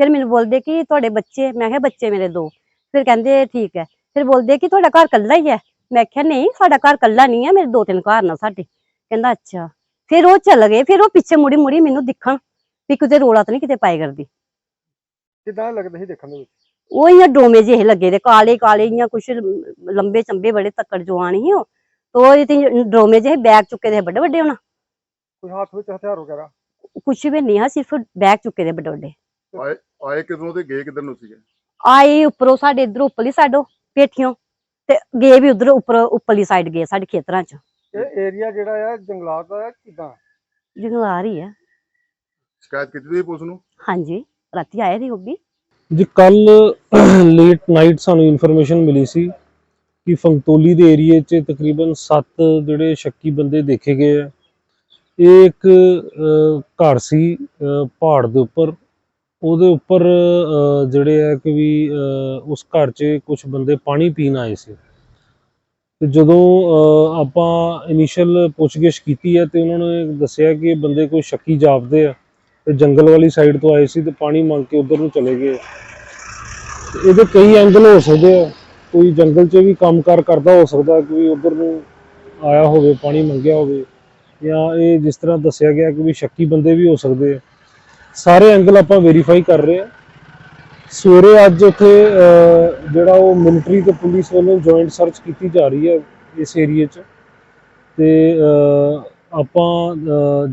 ਫਿਰ ਮੈਨੂੰ ਬੋਲਦੇ ਕਿ ਤੁਹਾਡੇ ਬੱਚੇ ਮੈਂ ਕਿਹਾ ਬੱਚੇ ਮੇਰੇ ਦੋ। ਫਿਰ ਕਹਿੰਦੇ ਠੀਕ ਹੈ। ਫਿਰ ਬੋਲਦੇ ਕਿ ਤੁਹਾਡਾ ਘਰ ਕੱਲਾ ਹੀ ਹੈ? ਮੈਂ ਕਿਹਾ ਨਹੀਂ ਸਾਡਾ ਘਰ ਕੱਲਾ ਨਹੀਂ ਹੈ ਮੇਰੇ ਦੋ ਤਿੰਨ ਘਰ ਨਾ ਸਾਡੇ। ਕਹਿੰਦਾ ਅੱਛਾ। ਫਿਰ ਉਹ ਚੱਲ ਗਏ। ਫਿਰ ਉਹ ਪਿੱਛੇ ਮੁੜੀ ਮੁੜੀ ਮੈਨੂੰ ਦਿਖਣ ਵੀ ਕਿਤੇ ਰੋਲਾ ਤਾਂ ਨਹੀਂ ਕਿਤੇ ਪਾਏ ਕਰਦੀ। ਕਿਦਾਂ ਲੱਗਦਾ ਸੀ ਦੇਖਣ ਦੇ ਵਿੱਚ? ਉਹ ਇਆਂ ਡੋਮੇ ਜਿਹੇ ਲੱਗੇ ਦੇ ਕਾਲੇ ਕਾਲੇ ਇਆਂ ਕੁਛ ਲੰਬੇ ਚੰਬੇ ਬੜੇ ਤੱਕੜ ਜਵਾਨ ਸੀ ਉਹ। ਤੋ ਇਹ ਤੇ ਡੋਮੇ ਜਿਹੇ ਬੈਗ ਚੁੱਕੇ ਦੇ ਵੱਡੇ ਵੱਡੇ ਹੋਣਾ ਕੋਈ ਹੱਥ ਵਿੱਚ ਹਥਿਆਰ ਵਗੈਰਾ? ਕੁਛ ਵੀ ਨਹੀਂ ਆ ਸਿਰਫ ਬੈਗ ਚੁੱਕੇ ਦੇ ਵੱਡੇ ਵੱਡੇ ਆਏ ਆਏ ਕਿਧਰੋਂ ਤੇ ਗਏ ਕਿਧਰ ਨੂੰ ਸੀਗੇ? ਆਏ ਉੱਪਰੋਂ ਸਾਡੇ ਇਧਰ ਉੱਪਰਲੀ ਸਾਡੋ ਪੇਠੀਆਂ ਤੇ ਗਏ ਵੀ ਉਧਰ ਉੱਪਰ ਉੱਪਰਲੀ ਸਾਈਡ ਗਏ ਸਾਡੇ ਖੇਤਰਾਂ ਚ। ਇਹ ਏਰੀਆ ਜਿਹੜਾ ਆ ਜੰਗਲਾਤ ਦਾ ਹੈ ਕਿਦਾਂ? ਜਿਹਨੂੰ ਆ ਰਹੀ ਆ। ਸ਼ਿਕਾਇਤ ਕੀਤੀ ਤੁਸੀਂ ਪੁਲਿਸ ਨੂੰ? ਹਾਂਜੀ ਰਾਤੀ ਆਏ ਸੀ ਉਹ ਵੀ। ਜੀ ਕੱਲ ਲੇਟ ਨਾਈਟ ਸਾਨੂੰ ਇਨਫੋਰਮੇਸ਼ਨ ਮਿਲੀ ਸੀ ਕਿ ਫੰਗਤੋਲੀ ਦੇ ਏਰੀਏ 'ਚ ਤਕਰੀਬਨ 7 ਜਿਹੜੇ ਸ਼ੱਕੀ ਬੰਦੇ ਦੇਖੇ ਗਏ ਆ। ਇਹ ਇੱਕ ਘਰ ਸੀ ਪਹਾੜ ਦੇ ਉੱਪਰ। ਉਹਦੇ ਉੱਪਰ ਅਹ, ਜਿਹੜੇ ਹੈ ਕਿ ਵੀ ਅਹ, ਉਸ ਘਰ 'ਚ ਕੁਝ ਬੰਦੇ ਪਾਣੀ ਪੀਣ ਆਏ ਸੀ। ਤੇ ਜਦੋਂ ਅਹ, ਆਪਾਂ ਇਨੀਸ਼ੀਅਲ ਪੁੱਛਗਿੱਛ ਕੀਤੀ ਹੈ ਤੇ ਉਹਨਾਂ ਨੇ ਦੱਸਿਆ ਕਿ ਇਹ ਬੰਦੇ ਕੋਈ ਸ਼ੱਕੀ ਜਾਪਦੇ ਆ ਤੇ ਜੰਗਲ ਵਾਲੀ ਸਾਈਡ ਤੋਂ ਆਏ ਸੀ ਤੇ ਪਾਣੀ ਮੰਗ ਕੇ ਉਧਰ ਨੂੰ ਚਲੇ ਗਏ। ਇਹਦੇ ਕਈ ਐਂਗਲ ਹੋ ਸਕਦੇ ਆ। ਕੋਈ ਜੰਗਲ 'ਚ ਵੀ ਕੰਮਕਾਰ ਕਰਦਾ ਹੋ ਸਕਦਾ ਕੋਈ ਉਧਰ ਨੂੰ ਆਇਆ ਹੋਵੇ ਪਾਣੀ ਮੰਗਿਆ ਹੋਵੇ। ਜਾਂ ਇਹ ਜਿਸ ਤਰ੍ਹਾਂ ਦੱਸਿਆ ਗਿਆ ਕਿ ਵੀ ਸ਼ੱਕੀ ਬੰਦੇ ਵੀ ਹੋ ਸਕਦੇ ਆ। ਸਾਰੇ ਐਂਗਲ ਆਪਾਂ ਵੈਰੀਫਾਈ ਕਰ ਰਹੇ ਆ ਸਵੇਰੇ ਅੱਜ ਉੱਥੇ ਜਿਹੜਾ ਉਹ ਮਿਲਟਰੀ ਤੇ ਪੁਲਿਸ ਵੱਲੋਂ ਜੁਆਇੰਟ ਸਰਚ ਕੀਤੀ ਜਾ ਰਹੀ ਹੈ ਇਸ ਏਰੀਏ 'ਚ। ਤੇ ਆਪਾਂ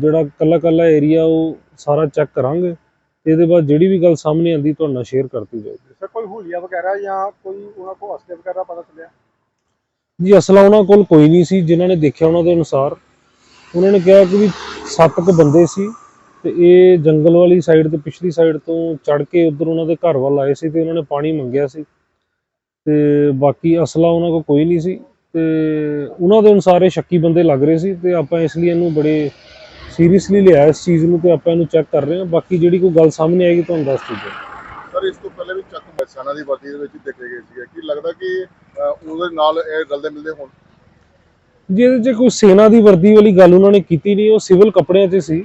ਜਿਹੜਾ ਕੱਲਾ ਕੱਲਾ ਏਰੀਆ ਉਹ ਸਾਰਾ ਚੈੱਕ ਕਰਾਂਗੇ। ਤੇ ਇਹਦੇ ਬਾਅਦ ਜਿਹੜੀ ਵੀ ਗੱਲ ਸਾਹਮਣੇ ਆਂਦੀ ਤੁਹਾਡੇ ਨਾਲ ਸ਼ੇਅਰ ਕਰਤੀ ਜਾਊਗੀ ਸਰ ਕੋਈ ਹੁਲੀਆ ਵਗੈਰਾ ਜਾਂ ਕੋਈ ਉਹਨਾਂ ਕੋਲ ਹਸਤੇ ਵਗੈਰਾ ਪਤਾ ਚੱਲਿਆ? ਜੀ ਅਸਲਾ ਉਹਨਾਂ ਕੋਲ ਕੋਈ ਨਹੀਂ ਸੀ ਜਿਨ੍ਹਾਂ ਨੇ ਦੇਖਿਆ ਉਹਨਾਂ ਦੇ ਅਨੁਸਾਰ। ਉਹਨਾਂ ਨੇ ਕਿਹਾ ਕਿ ਵੀ ਸੱਤ ਕੁ ਬੰਦੇ ਸੀ। ਤੇ ਇਹ ਜੰਗਲ ਵਾਲੀ ਸਾਈਡ ਤੇ ਪਿਛਲੀ ਸਾਈਡ ਤੋਂ ਚੜ ਕੇ ਉਧਰ ਉਹਨਾਂ ਦੇ ਘਰ ਵੱਲ ਆਏ ਸੀ ਤੇ ਉਹਨਾਂ ਨੇ ਪਾਣੀ ਮੰਗਿਆ ਸੀ। ਤੇ ਬਾਕੀ ਅਸਲਾ ਉਹਨਾਂ ਕੋਲ ਕੋਈ ਨਹੀਂ ਸੀ ਤੇ ਉਹਨਾਂ ਦੇ ਅਨੁਸਾਰ ਇਹ ਸ਼ੱਕੀ ਬੰਦੇ ਲੱਗ ਰਹੇ ਸੀ ਤੇ ਆਪਾਂ ਇਸ ਲਈ ਇਹਨੂੰ ਬੜੇ ਸੀਰੀਅਸਲੀ ਲਿਆ ਇਸ ਚੀਜ਼ ਨੂੰ ਤੇ ਆਪਾਂ ਇਹਨੂੰ ਚੈੱਕ ਕਰ ਰਹੇ ਹਾਂ। ਬਾਕੀ ਜਿਹੜੀ ਕੋਈ ਗੱਲ ਸਾਹਮਣੇ ਆਏਗੀ ਤੁਹਾਨੂੰ ਦੱਸ ਦਿੱਤੀ ਸਰ ਇਸ ਤੋਂ ਪਹਿਲੇ ਵੀ ਚੱਕ ਮੈਸਾਨਾ ਦੀ ਵਰਦੀ ਦੇ ਵਿੱਚ ਦੇਖੇ ਗਏ ਸੀਗੇ। ਕੀ ਲੱਗਦਾ ਕਿ ਉਹਦੇ ਨਾਲ ਇਹ ਰਲਦੇ ਮਿਲਦੇ ਹੋਣ? ਜੀ ਇਹਦੇ 'ਚ ਕੋਈ ਸੈਨਾ ਦੀ ਵਰਦੀ ਵਾਲੀ ਗੱਲ ਉਹਨਾਂ ਨੇ ਕੀਤੀ ਨਹੀਂ ਉਹ ਸਿਵਲ ਕੱਪੜਿਆਂ 'ਚ ਸੀ।